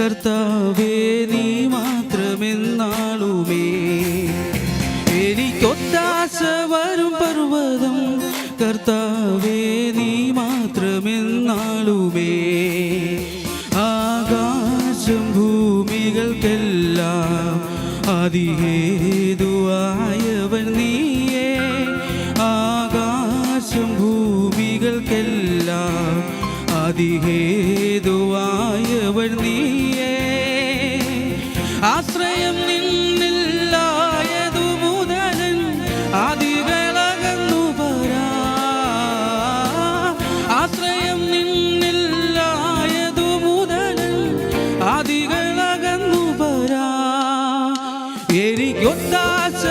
കർത്താവേ നീ മാത്രമെന്നാളുമേ. എനിക്കൊത്താശ വരും പർവതം. കർത്താവേ നീ മാത്രമെന്നാളുമേ. ആകാശം ഭൂമികൾക്കെല്ലാം അതിഹേതുവായവൻ നീയേ. ആകാശം ഭൂമികൾക്കെല്ലാം അതിഹേതുവായവൻ ആശ്രയം നിന്നില്ലായതു മുതൽ ആദികളകന്നു പരാ ആശ്രയം നിന്നില്ലായതു മുതൽ ആദികളകന്നു പരാ എനിക്കൊത്താശ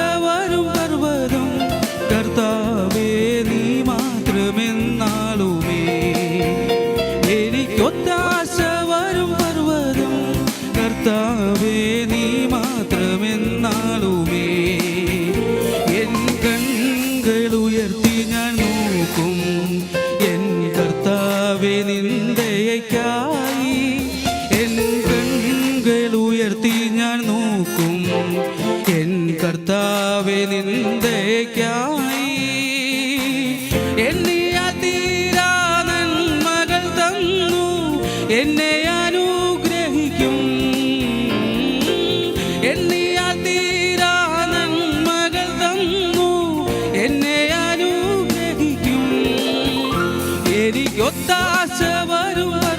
എനിക്കൊത്താശ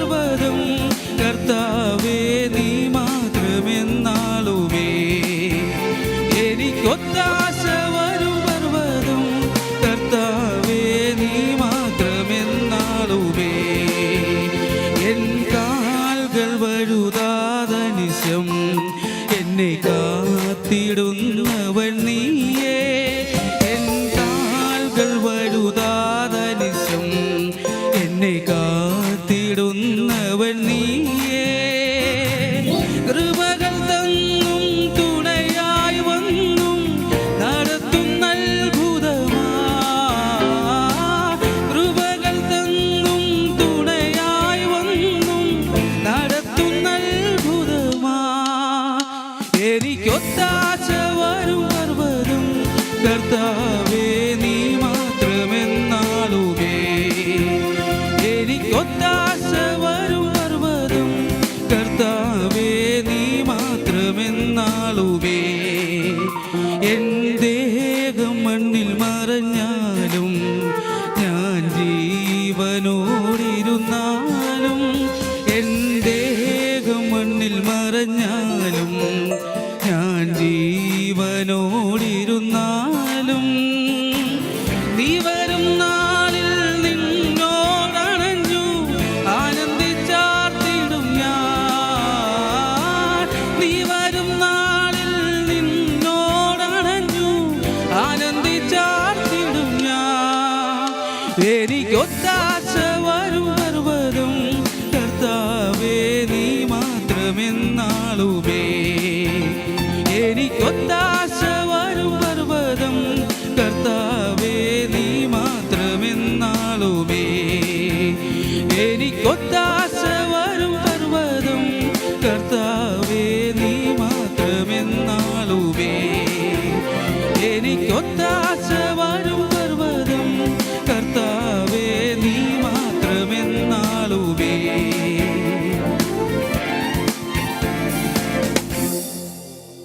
വരും കർത്താവേ നീ മാത്രമെന്നാളുമേ. എനിക്കൊത്താശ വരും കർത്താവേ നീ മാത്രമെന്നാളുമേ. എൻ കാൽകൾ വഴുതാതനിശം എന്നെ കാത്തിടുന്നവൻ നീയേ. കാത്തിടുന്നവൻ നീയേ മാത്രമെന്നാളുമേ എൻ ദേഹം മണ്ണിൽ മറഞ്ഞാലും ഞാൻ ജീവനോടിരുന്നാലും എൻ ദേഹം മണ്ണിൽ മറഞ്ഞാലും ഞാൻ ജീവനോടിരുന്നാലും ആനന്ദിച്ചാർത്തിടും ഞാൻ. എനിക്കൊത്താശ വരും പർവതം കർത്താവേ നീ മാത്രമെന്നാളുമേ. എനിക്കൊത്താശ